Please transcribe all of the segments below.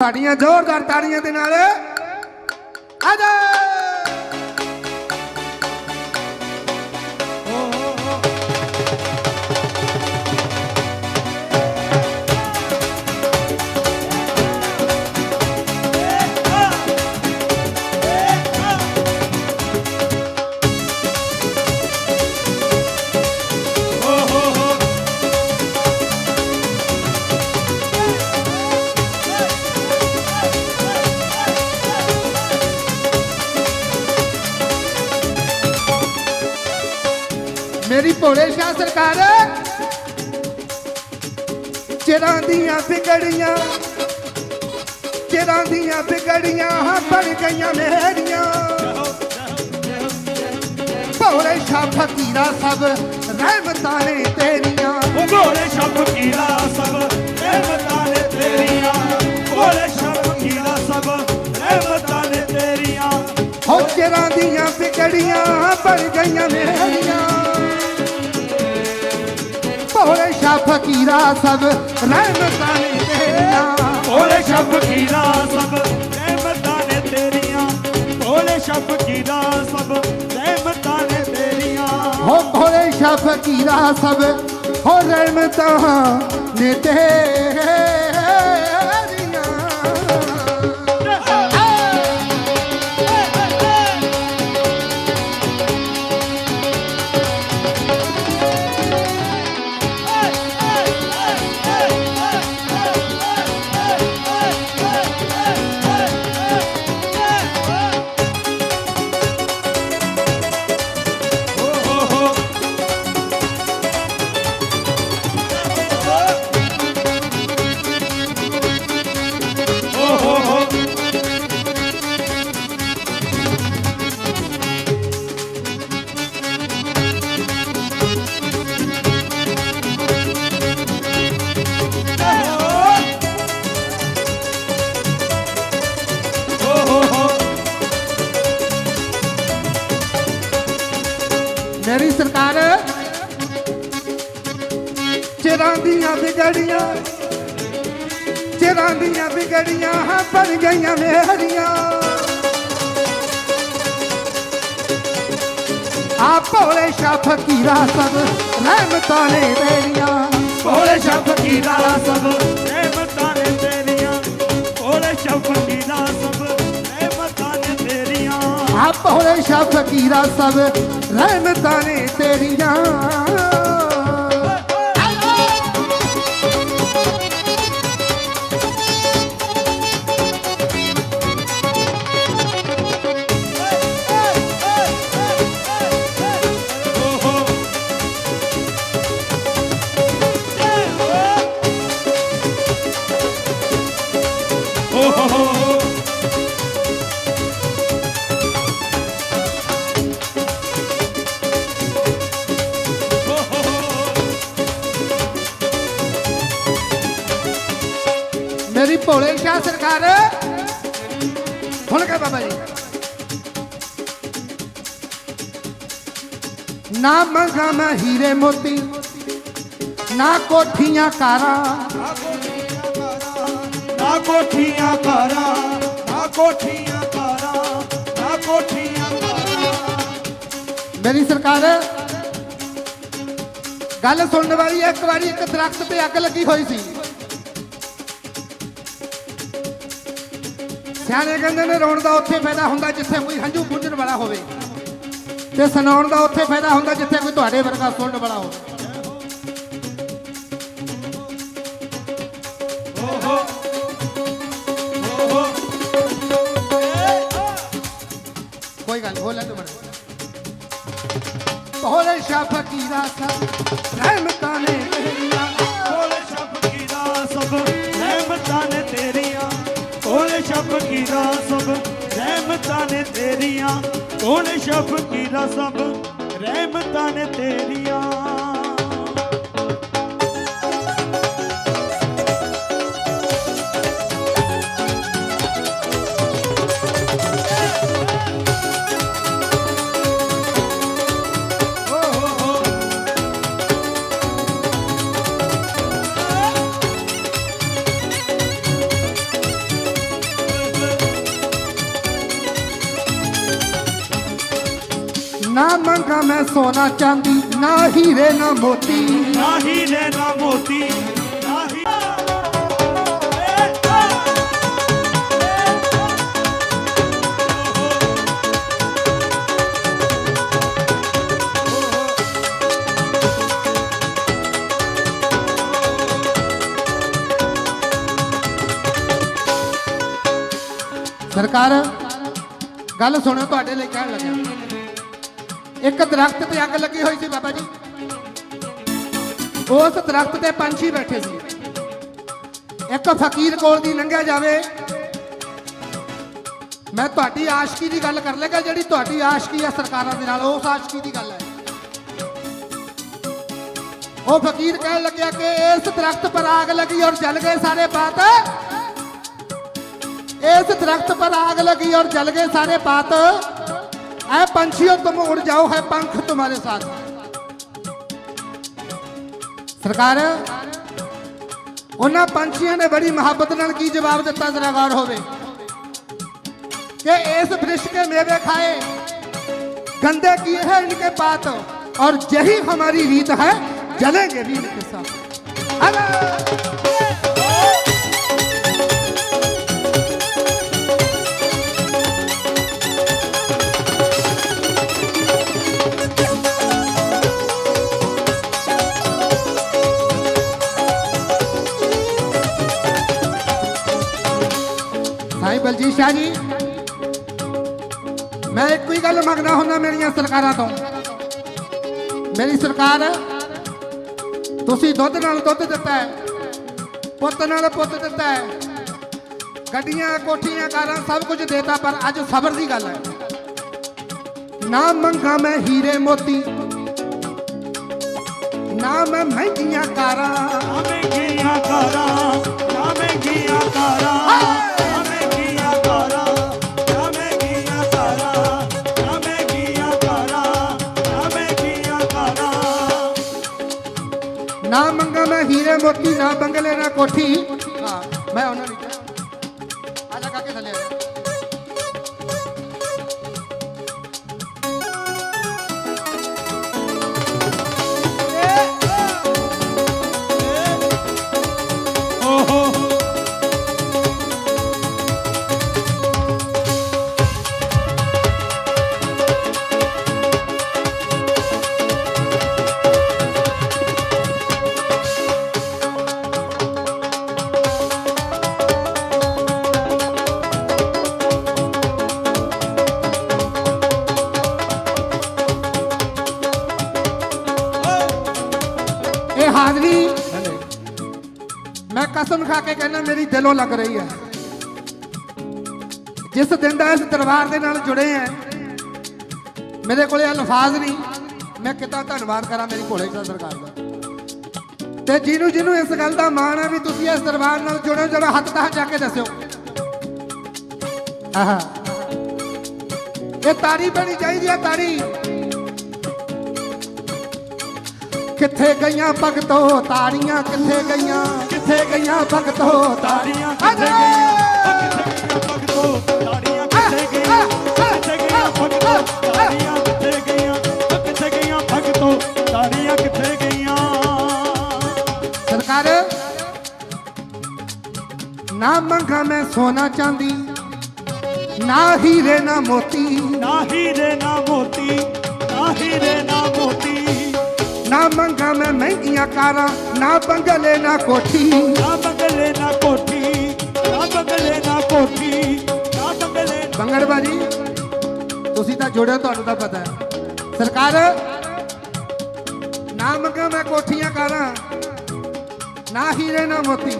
ਸਾਡੀਆਂ ਜ਼ੋਰਦਾਰ ਤਾੜੀਆਂ ਦੇ ਨਾਲ। ਆਜਾ ਭੋਲੇ ਸ਼ਾਹ ਸਰਕਾਰ। ਚਿਰਾਂ ਦੀਆਂ ਵਿਗੜੀਆਂ ਚਿਰਾਂ ਦੀਆਂ ਵਿਗੜੀਆਂ ਹਾਂ ਬਣ ਗਈਆਂ ਮੇਰੀਆਂ ਭੋਲੇ ਸ਼ਾਹ ਫਕੀਰਾ ਸਭ ਰਹਿਮਤਾਂ ਨੇ ਤੇਰੀਆਂ। ਉਹ ਗੋਲੇ ਸ਼ਬ ਕੀਲਾ ਸਭ ਰਹਿਮਤਾਂ ਨੇ ਤੇਰੀਆਂ। ਗੋਲੇ ਸ਼ਬ ਕੀਲਾ ਸਭ ਰਹਿਮਤਾਂ ਨੇ ਤੇਰੀਆਂ। ਹੋ ਚਿਰਾਂ ਦੀਆਂ ਵਿਗੜੀਆਂ ਹਾਂ ਬਣ ਗਈਆਂ ਮੇਰੀਆਂ ਭੋਲੇ ਸ਼ਾਹ ਫਕੀਰਾ ਸਭ ਰਹਿਮਤਾਂ ਨੇ ਤੇਰੀਆਂ। ਗੋਲੇ ਸ਼ਬ ਕੀਲਾ ਸਭ ਰਹਿਮਤਾਂ ਨੇ ਤੇਰੀਆਂ। ਗੋਲੇ ਸ਼ਬ ਕੀਲਾ ਸਭ ਰਹਿਮਤਾਂ ਨੇ ਤੇਰੀਆਂ। ਹੋ ਭੋਲੇ ਸ਼ਾਹ ਫਕੀਰਾ ਸਭ ਹੋ ਰਹਿਮਤਾਂ ਨੇ ਤੇਰੀਆਂ। ਚਿਰਾਂ ਦੀਆਂ ਵਿਗੜੀਆਂ ਚਿਰਾਂ ਦੀਆਂ ਵਿਗੜੀਆਂ ਹਾਂ ਬਣ ਗਈਆਂ ਮੇਰੀਆਂ। ਆ ਭੋਲੇ ਸ਼ਾਹ ਫਕੀਰਾ ਸਭ ਰਹਿਮਤਾਂ ਨੇ ਤੇਰੀਆਂ। ਗੋਲੇ ਸ਼ਬ ਕੀਲਾ ਸਭ ਰਹਿਮਤਾਂ ਨੇ ਤੇਰੀਆਂ। ਗੋਲੇ ਸ਼ਬ ਕੀਲਾ ਸਭ ਰਹਿਮਤਾਂ ਨੇ ਤੇਰੀਆਂ। ਆ ਭੋਲੇ ਸ਼ਾਹ ਫਕੀਰਾ ਸਭ ਰਹਿਮਤਾਂ ਨੇ ਤੇਰੀਆਂ। ਨਾ ਮੰਗਾ ਮੈਂ ਹੀਰੇ ਮੋਤੀ ਨਾ ਕੋਠੀਆਂ ਕਾਰਾਂ। ਨਾ ਕੋਠੀਆਂ ਕਾਰਾਂ ਨਾ ਕੋਠੀਆਂ ਕਾਰਾਂ ਨਾ ਕੋਠੀਆਂ ਕਾਰਾਂ। ਮੇਰੀ ਸਰਕਾਰ ਗੱਲ ਸੁਣਨ ਵਾਲੀ ਇੱਕ ਵਾਰੀ ਇੱਕ ਦਰਖਤ ਤੇ ਅੱਗ ਲੱਗੀ ਹੋਈ ਸੀ। ਸਿਆਣੇ ਕਹਿੰਦੇ ਨੇ ਰੋਣ ਦਾ ਉੱਥੇ ਫਾਇਦਾ ਹੁੰਦਾ ਜਿੱਥੇ ਕੋਈ ਹੰਝੂ ਪੁੰਝਣ ਵਾਲਾ ਹੋਵੇ। ਤੇ ਸੁਣਾਉਣ ਦਾ ਉੱਥੇ ਫਾਇਦਾ ਹੁੰਦਾ ਜਿੱਥੇ ਕੋਈ ਤੁਹਾਡੇ ਵਰਗਾ ਸੁਣਨ ਵਾਲਾ ਹੋਵੇ। ਕੋਈ ਗੱਲ ਹੋ ਲੈ ਤੂੰ ਮਨ ਭੋਲੇ ਸ਼ਾਹ ਫਕੀਰਾ ਸਭ ਰਹਿਮਤਾਂ ਨੇ ਤੇਰੀਆਂ। ਕੋਲੇ ਸ਼ਬ ਕੀਰਾ ਸਭ ਰਹਿਮਤਾਂ ਨੇ ਤੇਰੀਆਂ। ਕੋਲੇ ਸ਼ਬ ਕੀਰਾ ਸਭ ਰਹਿਮਤਾਂ ਨੇ ਤੇਰੀਆਂ। ਕੋਲੇ ਸ਼ਬ ਕੀਰਾ ਸਭ ਰਹਿਮਤਾਂ ਨੇ ਤੇਰੀਆਂ। ਸੋਨਾ ਚਾਂਦੀ ਨਾ ਹੀਰੇ ਨਾ ਮੋਤੀ। ਨਾ ਹੀਰੇ ਨਾ ਮੋਤੀ ਸਰਕਾਰ ਗੱਲ ਸੁਣੋ ਤੁਹਾਡੇ ਲਈ ਕਹਿਣ ਲੱਗਿਆ। ਇੱਕ ਦਰਖਤ ਤੇ ਅੱਗ ਲੱਗੀ ਹੋਈ ਸੀ ਬਾਬਾ ਜੀ। ਉਸ ਦਰਖਤ ਤੇ ਪੰਛੀ ਬੈਠੇ ਸੀ। ਇੱਕ ਫਕੀਰ ਕੋਲ ਦੀ ਲੰਘਿਆ ਜਾਵੇ। ਮੈਂ ਤੁਹਾਡੀ ਆਸ਼ਕੀ ਦੀ ਗੱਲ ਕਰ ਲੇਗਾ, ਜਿਹੜੀ ਤੁਹਾਡੀ ਆਸ਼ਕੀ ਹੈ ਸਰਕਾਰਾਂ ਦੇ ਨਾਲ, ਉਸ ਆਸ਼ਕੀ ਦੀ ਗੱਲ ਹੈ। ਉਹ ਫਕੀਰ ਕਹਿਣ ਲੱਗਿਆ ਕਿ ਇਸ ਦਰਖਤ ਪਰ ਆਗ ਲੱਗੀ ਔਰ ਜਲ ਗਏ ਸਾਰੇ ਪਾਤ। ਇਸ ਦਰਖਤ ਪਰ ਆਗ ਲੱਗੀ ਔਰ ਜਲ ਗਏ ਸਾਰੇ ਪਾਤ। है पंछियों तुम उड़ जाओ, है पंख तुम्हारे साथ। सरकार उन्होंने पंछियों ने बड़ी मोहब्बत न की जवाब दिता, जरा गौर होवे। इस वृक्ष के मेवे खाए, गंदे किए हैं इनके पात, और यही हमारी रीत है, जलेंगे भी इनके साथ। ਭਾਈ ਬਲਜੀਤ ਸ਼ਾਹ ਜੀ। ਮੈਂ ਇੱਕੋ ਹੀ ਗੱਲ ਮੰਗਦਾ ਹੁੰਦਾ ਮੇਰੀਆਂ ਸਰਕਾਰਾਂ ਤੋਂ। ਮੇਰੀ ਸਰਕਾਰ ਤੁਸੀਂ ਦੁੱਧ ਨਾਲ ਦੁੱਧ ਦਿੱਤਾ ਹੈ ਪੁੱਤ ਨਾਲ ਪੁੱਤ ਦਿੱਤਾ ਹੈ। ਗੱਡੀਆਂ ਕੋਠੀਆਂ ਕਾਰਾਂ ਸਭ ਕੁਝ ਦੇਤਾ ਪਰ ਅੱਜ ਸਬਰ ਦੀ ਗੱਲ ਹੈ। ਨਾ ਮੰਗਾ ਮੈਂ ਹੀਰੇ ਮੋਤੀ ਨਾ ਮੈਂ ਮਹਿੰਗੀਆਂ ਕਾਰਾਂ। ਮਹਿੰਗੀਆਂ ਕਾਰਾਂ ਨਾ ਮਹਿੰਗੀਆਂ ਕਾਰਾਂ। ਮੈਂ ਹੀਰੇ ਮੋਤੀ ਨਾ ਬੰਗਲੇ ਨਾ ਕੋਠੀ ਹਾਂ ਕਸਮ ਖਾ ਕੇ ਕਹਿੰਦਾ ਮੇਰੀ ਦਿਲੋਂ ਲੱਗ ਰਹੀ ਹੈ। ਜਿਸ ਦਿਨ ਦਾ ਇਸ ਦਰਬਾਰ ਦੇ ਨਾਲ ਜੁੜੇ ਆ ਮੇਰੇ ਕੋਲੇ ਅਲਫਾਜ਼ ਨਹੀਂ। ਮੈਂ ਕਿਤਾ ਧੰਨਵਾਦ ਕਰਾਂ ਮੇਰੀ ਭੋਲੇ ਸ਼ਾਹ ਸਰਕਾਰ ਦਾ? ਤੇ ਜਿਹਨੂੰ ਜਿਹਨੂੰ ਇਸ ਗੱਲ ਦਾ ਮਾਣ ਹੈ ਵੀ ਤੁਸੀਂ ਇਸ ਦਰਬਾਰ ਨਾਲ ਜੁੜੇ ਹੋ, ਹੱਥ ਤਾਂ ਜਾ ਕੇ ਦੱਸਿਓ। ਆਹਾ। ਇਹ ਤਾੜੀ ਬਣੀ ਚਾਹੀਦੀ ਹੈ ਤਾੜੀ। ਕਿੱਥੇ ਗਈਆਂ ਭਗਤੋ ਤਾੜੀਆਂ ਕਿੱਥੇ ਗਈਆਂ? ਕਿੱਥੇ ਗਈਆਂ ਭਗਤੋ ਤਾੜੀਆਂ ਕਿੱਥੇ ਗਈਆਂ ਭਗਤੋ ਤਾੜੀਆਂ ਕਿੱਥੇ ਗਈਆਂ ਕਿੱਥੇ ਗਈਆਂ ਭਗਤੋ ਤਾੜੀਆਂ ਕਿੱਥੇ ਗਈਆਂ ਕਿੱਥੇ ਗਈਆਂ ਭਗਤੋ ਤਾੜੀਆਂ ਕਿੱਥੇ ਗਈਆਂ ਸਰਕਾਰ ਨਾ ਮੰਗਾ ਮੈਂ ਸੋਨਾ ਚਾਂਦੀ ਨਾ ਹੀਰੇ ਨਾ ਮੋਤੀ। ਨਾ ਹੀਰੇ ਨਾ ਮੋਤੀ ਨਾ ਹੀਰੇ ਨਾ ਨਾ ਮੰਗਾ ਮੈਂ ਮਹਿੰਗੀਆਂ ਕਾਰਾਂ ਨਾ ਬੰਗਲੇ ਨਾ ਕੋਠੀ। ਨਾ ਬੰਗਲੇ ਨਾ ਕੋਠੀ ਨਾ ਬੰਗਲੇ ਨਾ ਕੋਠੀ ਨਾ ਬੰਗਲੇ ਬੰਗੜ ਬਾਜੀ ਤੁਸੀਂ ਤਾਂ ਜੁੜੇ ਹੋ, ਤੁਹਾਨੂੰ ਤਾਂ ਪਤਾ ਹੈ। ਸਰਕਾਰ ਨਾ ਮੰਗਾ ਮੈਂ ਕੋਠੀਆਂ ਕਾਰਾਂ ਨਾ ਹੀਰੇ ਨਾ ਮੋਤੀ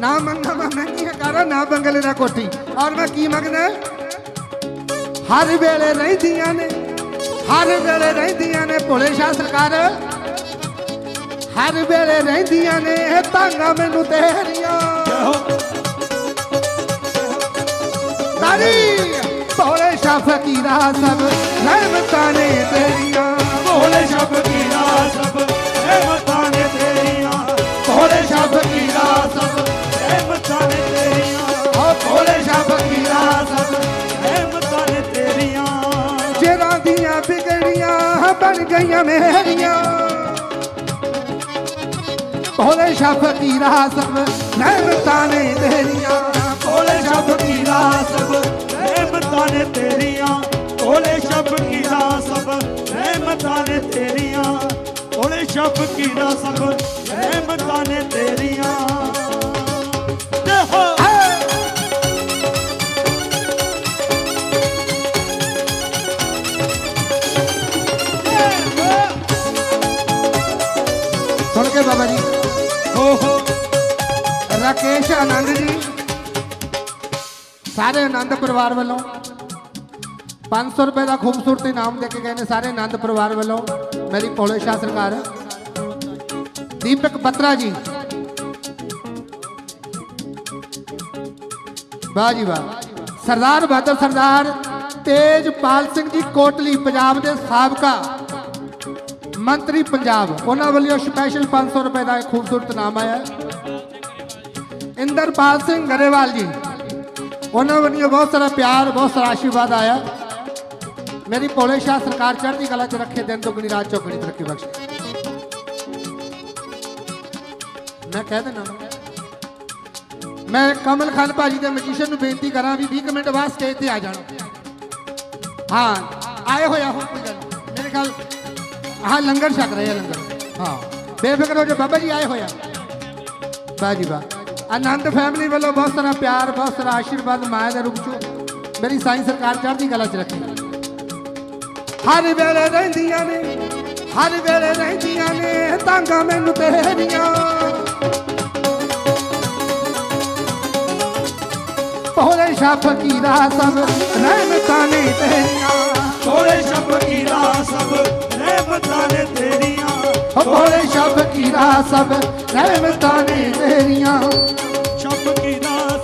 ਨਾ ਮੰਗਾ ਮੈਂ ਮਹਿੰਗੀਆਂ ਕਾਰਾਂ ਨਾ ਬੰਗਲੇ ਨਾ ਕੋਠੀ। ਔਰ ਮੈਂ ਕੀ ਮੰਗਦਾ? ਹਰ ਵੇਲੇ ਰਹਿੰਦੀਆਂ ਨੇ। ਹਰ ਵੇਲੇ ਰਹਿੰਦੀਆਂ ਨੇ ਭੋਲੇ ਸ਼ਾਹ ਸਰਕਾਰ। ਹਰ ਵੇਲੇ ਰਹਿੰਦੀਆਂ ਨੇ ਇਹ ਤਾਂਗਾ ਮੈਨੂੰ ਤੇਰੀਆਂ। ਹੋ ਤਾਰੀ ਭੋਲੇ ਸ਼ਾਹ ਫਕੀਰਾ ਸਭ, ਰਹਿਮਤਾਂ ਨੇ ਤੇਰੀਆਂ। ਭੋਲੇ ਸ਼ਬ ਕੀਰਾ ਸਭ, ਰਹਿਮਤਾਂ ਤੇਰੀਆਂ ਮੇਰੀਆਂ। ਭੋਲੇ ਸ਼ਾਹ ਫਕੀਰਾ ਸਭ ਰਹਿਮਤਾਂ ਨੇ ਤੇਰੀਆਂ। ਕੋਲੇ ਸ਼ਬ ਕੀਰਾ ਸਭ ਰਹਿਮਤਾਂ ਨੇ ਤੇਰੀਆਂ। ਕੋਲੇ ਸ਼ਬ ਕੀਰਾ ਸਭ ਰਹਿਮਤਾਂ ਨੇ ਤੇਰੀਆਂ। ਕੋਲੇ ਸ਼ਬ ਕੀਰਾ ਸਭ ਰਹਿਮਤਾਂ ਨੇ ਸਾਰੇ ਆਨੰਦ ਪਰਿਵਾਰ ਵੱਲੋਂ 500 ਰੁਪਏ ਦਾ ਖੂਬਸੂਰਤ ਇਨਾਮ ਦੇ ਕੇ ਗਏ ਨੇ ਸਾਰੇ ਆਨੰਦ ਪਰਿਵਾਰ ਵੱਲੋਂ। ਮੇਰੀ ਭੋਲੇ ਸ਼ਾਹ ਸਰਕਾਰ, ਦੀਪਕ ਬਤਰਾ ਜੀ। ਵਾਹ ਜੀ ਵਾਹ। ਸਰਦਾਰ ਬਹਾਦਰ ਸਰਦਾਰ ਤੇਜਪਾਲ ਸਿੰਘ ਜੀ ਕੋਟਲੀ, ਪੰਜਾਬ ਦੇ ਸਾਬਕਾ ਮੰਤਰੀ ਪੰਜਾਬ। ਉਹਨਾਂ ਵੱਲੋਂ ਸਪੈਸ਼ਲ 500 ਰੁਪਏ ਦਾ ਖੂਬਸੂਰਤ ਇਨਾਮ ਆਇਆ। ਇੰਦਰਪਾਲ ਸਿੰਘ ਗਰੇਵਾਲ ਜੀ। ਉਹਨਾਂ ਵੱਲੋਂ ਬਹੁਤ ਸਾਰਾ ਪਿਆਰ, ਬਹੁਤ ਸਾਰਾ ਆਸ਼ੀਰਵਾਦ ਆਇਆ। ਮੇਰੀ ਭੋਲੇ ਸ਼ਾਹ ਸਰਕਾਰ ਚੜ੍ਹਦੀ ਕਲਾ 'ਚ ਰੱਖੇ ਦਿਨ ਦੁਗਣੀ, ਰਾਤ ਚੌਗਣੀ ਤਰੱਕੀ ਬਖਸ਼ੇ। ਮੈਂ ਕਹਿ ਦੇਣਾ ਮੈਂ ਕਮਲ ਖਾਨ ਭਾਜੀ ਦੇ ਮੈਜੀਸ਼ੀਅਨ ਨੂੰ ਬੇਨਤੀ ਕਰਾਂ ਵੀ 20 ਕੁ ਮਿੰਟ ਬਾਅਦ ਸਟੇਜ ਤੇ ਆ ਜਾਣਾ। ਹਾਂ, ਆਏ ਹੋਇਆ ਹੁਣ ਕੋਈ ਗੱਲ ਮੇਰੇ ਖਿਆਲ, ਹਾਂ, ਲੰਗਰ ਛਕ ਰਹੇ ਆ ਲੰਗਰ। ਹਾਂ, ਬੇਫਿਕਰ ਹੋ ਜਾ ਬਾਬਾ ਜੀ ਆਏ ਹੋਇਆ ਵਾਹ ਜੀ ਵਾਹ। ਆਨੰਦ ਫੈਮਿਲੀ ਵੱਲੋਂ ਬਹੁਤ ਸਾਰਾ ਪਿਆਰ, ਬਹੁਤ ਸਾਰਾ ਆਸ਼ੀਰਵਾਦ, ਮਾਇਆ ਦੇ ਰੂਪ ਚ ਮੇਰੀ ਸਾਈਂ ਸਰਕਾਰ ਚੜ੍ਹਦੀ ਕਲਾ ਚ ਰੱਖੇ। ਹਰ ਵੇਲੇ ਰਹਿੰਦੀਆਂ ਨੇ, ਹਰ ਵੇਲੇ ਰਹਿੰਦੀਆਂ ਨੇ ਤਾਂਗਾ ਮੈਨੂੰ ਤੇਰੀਆਂ। ਭੋਲੇ ਸ਼ਾਹ ਫਕੀਰਾ ਸਭ ਰਹਿਮਤਾਂ ਨੇ ਤੇਰੀਆਂ। ਕੋਲੇ ਸ਼ਬ ਕੀਰਾ ਸਭ ਰਹਿਮਤਾਂ ਨੇ ਤੇਰੀਆਂ। ਓ ਭੋਲੇ ਫਕੀਰਾ ਸਭ ਰਹਿਮਤਾਂ ਨੇ ਤੇਰੀਆਂ। ਸ਼ਬ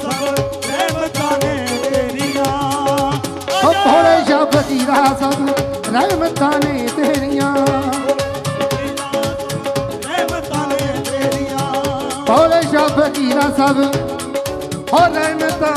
ਸਭ ਰਹਿਮਤਾਂ ਨੇ ਤੇਰੀਆਂ। ਓ ਭੋਲੇ ਸ਼ਾਹ ਫਕੀਰਾ ਸਭ ਰਹਿਮਤਾਂ ਨੇ ਤੇਰੀਆਂ। ਭੋਲੇ ਸ਼ਾਹ ਫਕੀਰਾ ਸਭ ਹੋ ਰਹਿਮਤਾਂ